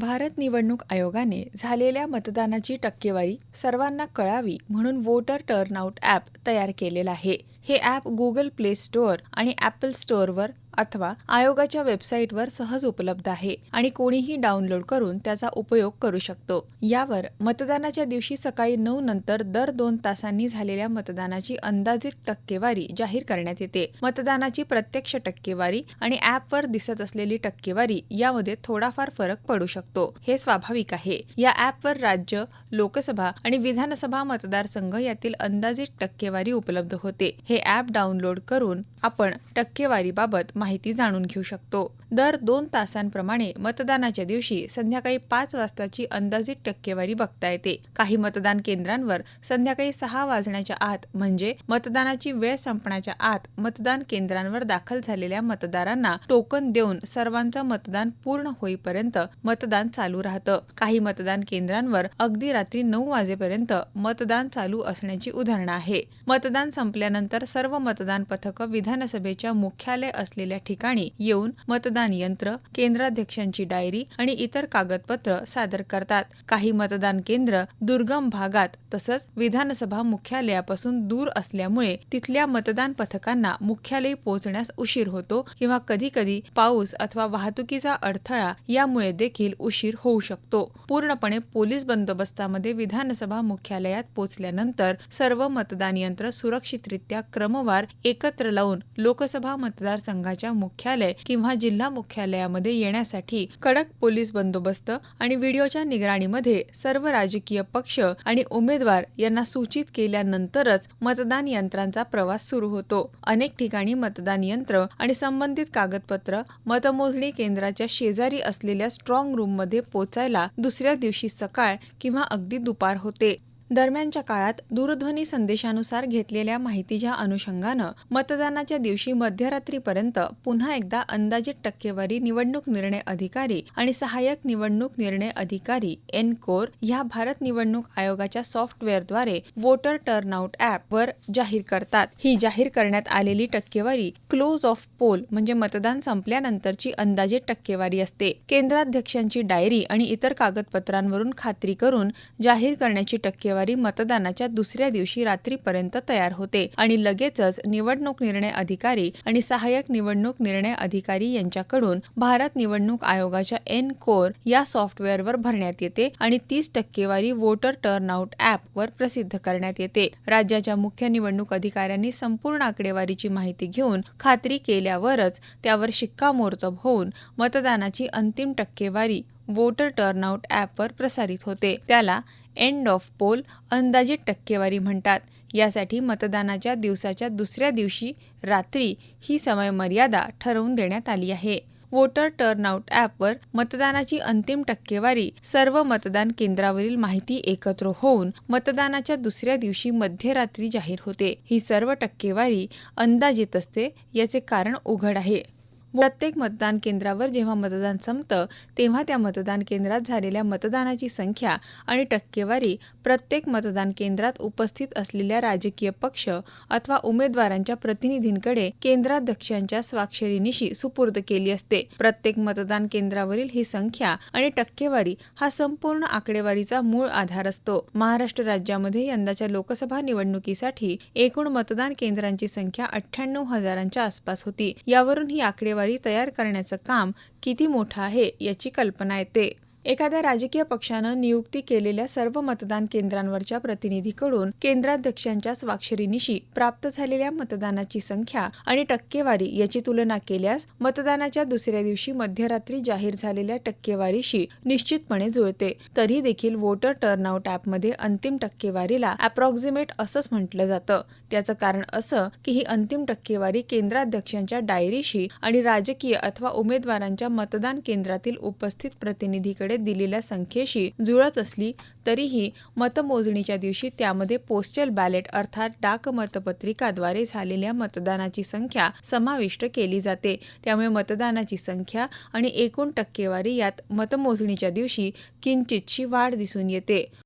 भारत निवडणूक आयोगाने झालेल्या मतदानाची टक्केवारी सर्वांना कळावी म्हणून वोटर टर्नआउट ॲप तयार केलेलं आहे. हे ॲप गुगल प्ले स्टोअर आणि ॲपल स्टोअरवर अथवा आयोगाच्या वेबसाईटवर सहज उपलब्ध आहे आणि कोणीही डाउनलोड करून त्याचा उपयोग करू शकतो. यावर मतदानाच्या दिवशी सकाळी नऊ नंतर दर दोन तासांनी झालेल्या मतदानाची अंदाजित टक्केवारी जाहीर करण्यात येते. मतदानाची प्रत्यक्ष टक्केवारी आणि ॲपवर दिसत असलेली टक्केवारी यामध्ये थोडाफार फरक पडू शकतो. हे स्वाभाविक आहे. या ॲपवर राज्य लोकसभा आणि विधानसभा मतदारसंघ यातील अंदाजित टक्केवारी उपलब्ध होते. हे ॲप डाउनलोड करून आपण टक्केवारीबाबत माहिती माहिती जाणून घेऊ शकतो. दर दोन तासांप्रमाणे मतदानाच्या दिवशी संध्याकाळी पाच वाजताची अंदाजित टक्केवारी बघता येते. काही मतदान केंद्रांवर संध्याकाळी सहा वाजण्याच्या आत म्हणजे मतदानाची वेळ संपण्याच्या आत मतदान केंद्रांवर दाखल झालेल्या मतदारांना टोकन देऊन सर्वांचं मतदान पूर्ण होईपर्यंत मतदान चालू राहतं. काही मतदान केंद्रांवर अगदी रात्री नऊ वाजेपर्यंत मतदान चालू असण्याची उदाहरणं आहे. मतदान संपल्यानंतर सर्व मतदान पथकं विधानसभेच्या मुख्यालय असलेल्या ठिकाणी येऊन मतदान यंत्र केंद्राध्यक्षांची डायरी आणि इतर कागदपत्र सादर करतात. काही मतदान केंद्र दुर्गम भागात तसंच विधानसभा मुख्यालयापासून दूर असल्यामुळे तिथल्या मतदान पथकांना मुख्यालय पोहोचण्यास उशीर होतो किंवा कधी कधी पाऊस अथवा वाहतुकीचा अडथळा यामुळे देखील उशीर होऊ शकतो. पूर्णपणे पोलीस बंदोबस्तामध्ये विधानसभा मुख्यालयात पोहोचल्यानंतर सर्व मतदान यंत्र सुरक्षितरित्या क्रमवार एकत्र लावून लोकसभा मतदारसंघाच्या मुख्यालय किंवा जिल्हा मुख्यालयामध्ये येण्यासाठी कडक पोलीस बंदोबस्त आणि व्हिडिओच्या निगराणीमध्ये सर्व राजकीय पक्ष आणि उमेदवार यांना सूचित केल्यानंतरच मतदान यंत्रांचा प्रवास सुरू होतो. अनेक ठिकाणी मतदान यंत्र आणि संबंधित कागदपत्र मतमोजणी केंद्राच्या शेजारी असलेल्या स्ट्रॉंग रूममध्ये पोचायला दुसऱ्या दिवशी सकाळ किंवा अगदी दुपार होते. दरम्यानच्या काळात दूरध्वनी संदेशानुसार घेतलेल्या माहितीच्या अनुषंगानं मतदानाच्या दिवशी मध्यरात्रीपर्यंत पुन्हा एकदा अंदाजित टक्केवारी निवडणूक निर्णय अधिकारी आणि सहाय्यक निवडणूक निर्णय अधिकारी एन कोर ह्या भारत निवडणूक आयोगाच्या सॉफ्टवेअरद्वारे वोटर टर्नआउट ऍप वर जाहीर करतात. ही जाहीर करण्यात आलेली टक्केवारी क्लोज ऑफ पोल म्हणजे मतदान संपल्यानंतरची अंदाजित टक्केवारी असते. केंद्राध्यक्षांची डायरी आणि इतर कागदपत्रांवरून खात्री करून जाहीर करण्याची टक्केवारी मतदानाच्या दुसऱ्या दिवशी रात्रीपर्यंत तयार होते आणि लगेचच निवडणूक निर्णय अधिकारी आणि सहाय्यक निवडणूक निर्णय अधिकारी यांच्याकडून भारत निवडणूक आयोगाच्या एन कोर या सॉफ्टवेअरवर भरण्यात येते आणि तीस टक्केवारी वोटर टर्नआउट ऍप वर प्रसिद्ध करण्यात येते. राज्याच्या मुख्य निवडणूक अधिकाऱ्यांनी संपूर्ण आकडेवारीची माहिती घेऊन खात्री केल्यावरच त्यावर शिक्कामोर्तब होऊन मतदानाची अंतिम टक्केवारी वोटर टर्नआउट ॲपवर प्रसारित होते. त्याला एंड ऑफ पोल अंदाजित टक्केवारी म्हणतात. यासाठी मतदानाच्या दिवसाच्या दुसऱ्या दिवशी रात्री ही समयमर्यादा ठरवून देण्यात आली आहे. वोटर टर्नआउट ॲपवर मतदानाची अंतिम टक्केवारी सर्व मतदान केंद्रावरील माहिती एकत्र होऊन मतदानाच्या दुसऱ्या दिवशी मध्यरात्री जाहीर होते. ही सर्व टक्केवारी अंदाजित असते याचे कारण उघड आहे. प्रत्येक मतदान केंद्रावर जेव्हा मतदान संपतं तेव्हा त्या मतदान केंद्रात झालेल्या मतदानाची संख्या आणि टक्केवारी प्रत्येक मतदान केंद्रात उपस्थित असलेल्या राजकीय पक्ष अथवा उमेदवारांच्या प्रतिनिधींकडे केंद्राध्यक्षांच्या स्वाक्षरीनिशी सुपूर्द केली असते. प्रत्येक मतदान केंद्रावरील ही संख्या आणि टक्केवारी हा संपूर्ण आकडेवारीचा मूळ आधार असतो. महाराष्ट्र राज्यामध्ये यंदाच्या लोकसभा निवडणुकीसाठी एकूण मतदान केंद्रांची संख्या अठ्ठ्याण्णव हजारांच्या आसपास होती. यावरून ही आकडेवारी तयार करण्याचं काम किती मोठं आहे याची कल्पना येते. एखाद्या राजकीय पक्षानं नियुक्ती केलेल्या सर्व मतदान केंद्रांवरच्या प्रतिनिधीकडून केंद्राध्यक्षांच्या स्वाक्षरीनिशी प्राप्त झालेल्या मतदानाची संख्या आणि टक्केवारी याची तुलना केल्यास मतदानाच्या दुसऱ्या दिवशी मध्यरात्री जाहीर झालेल्या टक्केवारीशी निश्चितपणे जुळते. तरी देखील वोटर टर्नआउट ॲपमध्ये अंतिम टक्केवारीला अप्रॉक्झिमेट असंच म्हटलं जातं. त्याचं कारण असं की ही अंतिम टक्केवारी केंद्राध्यक्षांच्या डायरीशी आणि राजकीय अथवा उमेदवारांच्या मतदान केंद्रातील उपस्थित प्रतिनिधीकडे दिलेल्या संख्येशी जुळत असली तरीही मतमोजणीच्या दिवशी त्यामध्ये पोस्टल बॅलेट अर्थात डाक मतपत्रिकाद्वारे झालेल्या मतदानाची संख्या समाविष्ट केली जाते. त्यामुळे मतदानाची संख्या आणि एकूण टक्केवारी यात मतमोजणीच्या दिवशी किंचितशी वाढ दिसून येते.